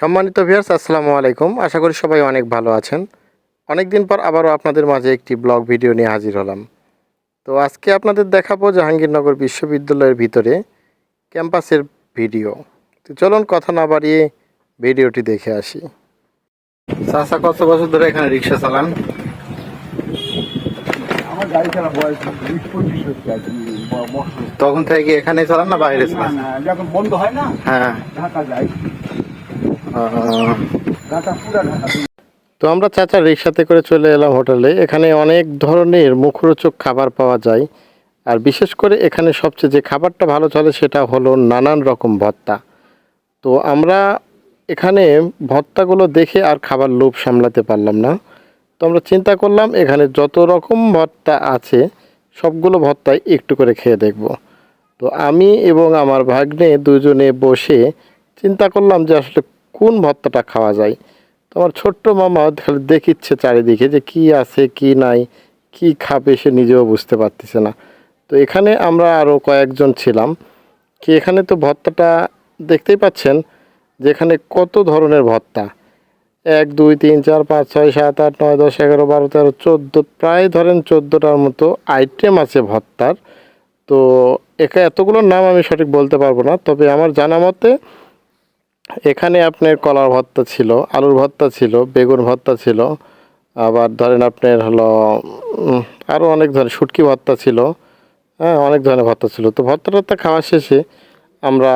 সম্মানিত ভিউয়ার্স আসসালামু আলাইকুম। আশা করি সবাই অনেক ভালো আছেন। অনেক দিন পর আবারও আপনাদের মাঝে একটি ব্লগ ভিডিও নিয়ে হাজির হলাম। তো আজকে আপনাদের দেখাবো জাহাঙ্গীরনগর বিশ্ববিদ্যালয়ের ভিতরে ক্যাম্পাসের ভিডিও। তো চলুন কথা না বাড়িয়ে ভিডিওটি দেখে আসি। চাষা কত বছর ধরে এখানে রিক্সা চালান? গাড়ি চালা বয়স বিশ পঁচিশ হচ্ছে আর কি তখন থেকে এখানে চালান না বাইরে চালান? যখন বন্ধ হয় না হ্যাঁ। ঢাকা তো আমরা চাচা রিক্সাতে করে চলে এলাম হোটেলে। এখানে অনেক ধরনের মুখরোচক খাবার পাওয়া যায়। আর বিশেষ করে এখানে সবচেয়ে যে খাবারটা ভালো চলে সেটা হলো নানান রকম ভত্তা তো আমরা এখানে ভত্তাগুলো দেখে আর খাবার লোভ সামলাতে পারলাম না। তো আমরা চিন্তা করলাম, এখানে যত রকম ভত্তা আছে, সবগুলো ভর্তাই একটু করে খেয়ে দেখব। তো আমি এবং আমার ভাগ্নে দুজনে বসে চিন্তা করলাম যে আসলে কোন ভর্তাটা খাওয়া যায়? তো আমার ছোট্ট মামা খালি দেখিচ্ছে চারিদিকে যে কি আছে, কি নাই, কি খাবে সে নিজেও বুঝতে পারতেছে না। তো এখানে আমরা আরও কয়েকজন ছিলাম। কি এখানে তো ভর্তাটা দেখতেই পাচ্ছেন যে এখানে কত ধরনের ভর্তা। এক, দুই, তিন, চার, পাঁচ, ছয়, সাত, আট, নয়, দশ, এগারো, বারো, তেরো, চোদ্দ, প্রায় ধরেন চোদ্দোটার মতো আইটেম আছে ভর্তার। তো একা এতগুলোর নাম আমি সঠিক বলতে পারব না, তবে আমার জানা মতে এখানে আপনার কলার ভর্তা ছিল, আলুর ভর্তা ছিল, বেগুন ভর্তা ছিল, আবার ধরেন আপনার হলো আরও অনেক ধরনের শুটকি ভর্তা ছিল হ্যাঁ অনেক ধরনের ভর্তা ছিল। তো ভর্তা টর্তা খাওয়া শেষে আমরা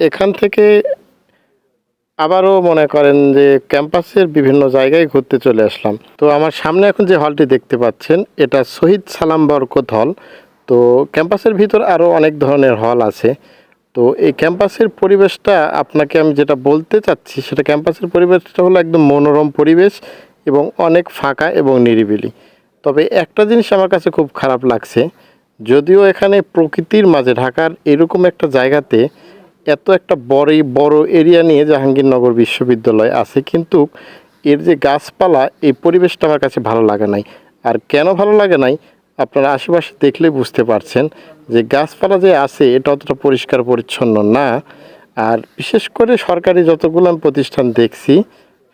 এখান থেকে আবারও মনে করেন যে ক্যাম্পাসের বিভিন্ন জায়গায় ঘুরতে চলে আসলাম। তো আমার সামনে এখন যে হলটি দেখতে পাচ্ছেন, এটা শহীদ সালাম বরকত হল। তো ক্যাম্পাসের ভিতর আরও অনেক ধরনের হল আছে। তো এই ক্যাম্পাসের পরিবেশটা আপনাকে আমি যেটা বলতে চাচ্ছি, সেটা ক্যাম্পাসের পরিবেশটা হলো একদম মনোরম পরিবেশ এবং অনেক ফাঁকা এবং নিরিবিলি। তবে একটা জিনিস আমার কাছে খুব খারাপ লাগছে, যদিও এখানে প্রকৃতির মাঝে ঢাকার এরকম একটা জায়গাতে এত একটা বড় বড় এরিয়া নিয়ে জাহাঙ্গীরনগর বিশ্ববিদ্যালয় আছে, কিন্তু এর যে গাছপালা, এই পরিবেশটা আমার কাছে ভালো লাগে নাই। আর কেন ভালো লাগে নাই? আপনারা আশেপাশে দেখলে বুঝতে পারছেন যে গাছপালা যে আছে, এটা অতটা পরিষ্কার পরিচ্ছন্ন না। আর বিশেষ করে সরকারি যতগুলো প্রতিষ্ঠান দেখছি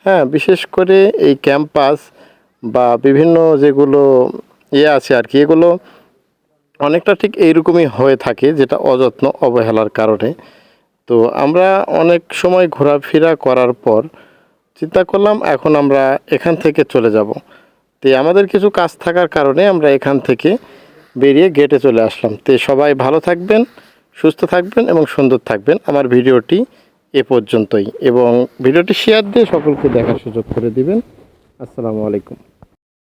হ্যাঁ বিশেষ করে এই ক্যাম্পাস বা বিভিন্ন যেগুলো ইয়ে আছে আর কি, এগুলো অনেকটা ঠিক এইরকমই হয়ে থাকে, যেটা অযত্ন অবহেলার কারণে। তো আমরা অনেক সময় ঘোরাফেরা করার পর চিন্তা করলাম, এখন আমরা এখান থেকে চলে যাব। তো আমাদের কিছু কাজ থাকার কারণে আমরা এখান থেকে বেরিয়ে গেটে চলে আসলাম। তো সবাই ভালো থাকবেন, সুস্থ থাকবেন এবং সুন্দর থাকবেন। আমার ভিডিওটি এ পর্যন্তই এবং ভিডিওটি শেয়ার দিয়ে সকলকে দেখার সুযোগ করে দিবেন। আসসালামু আলাইকুম।